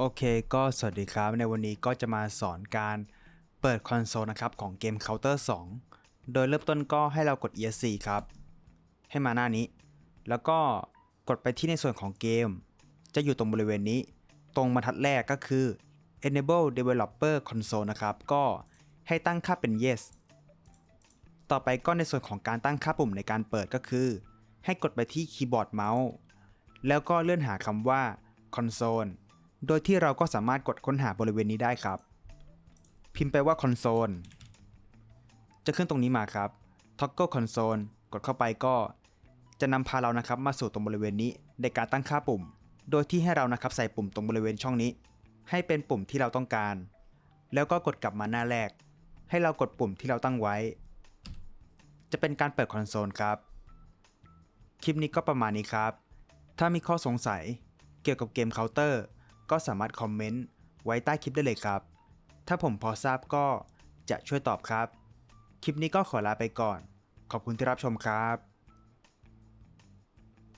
โอเคก็สวัสดีครับในวันนี้ก็จะมาสอนการเปิดคอนโซลนะครับของเกม Counter 2 โดยเริ่มต้นก็ให้เรากด ESC ครับ ให้มาหน้านี้ แล้วก็กดไปที่ในส่วนของเกม จะอยู่ตรงบริเวณนี้ ตรงบรรทัดแรกก็คือ enable developer console นะครับ ก็ให้ตั้งค่าเป็น yes ต่อไปก็ในส่วนของการตั้งค่าปุ่มในการเปิดก็คือ ให้กดไปที่คีย์บอร์ดเมาส์แล้วก็เลื่อนหาคำว่า console โดยที่เราก็สามารถกดค้นหาบริเวณนี้ได้ครับ พิมพ์ไปว่า console จะขึ้นตรงนี้มาครับ toggle console กดเข้าไปก็ จะนำพาเรานะครับมาสู่ตรงบริเวณนี้ในการตั้งค่าปุ่ม โดยที่ให้เรานะครับใส่ปุ่มตรงบริเวณช่องนี้ ให้เป็นปุ่มที่เราต้องการ แล้วก็กดกลับมาหน้าแรก ให้เรากดปุ่มที่เราตั้งไว้ จะเป็นการเปิดคอนโซลครับ คลิปนี้ก็ประมาณนี้ครับ ถ้ามีข้อสงสัยเกี่ยวกับเกมเคาน์เตอร์ ก็สามารถคอมเมนต์ไว้ใต้คลิปได้เลยครับ ถ้าผมพอทราบก็จะช่วยตอบครับ คลิปนี้ก็ขอลาไปก่อน ขอบคุณที่รับชมครับ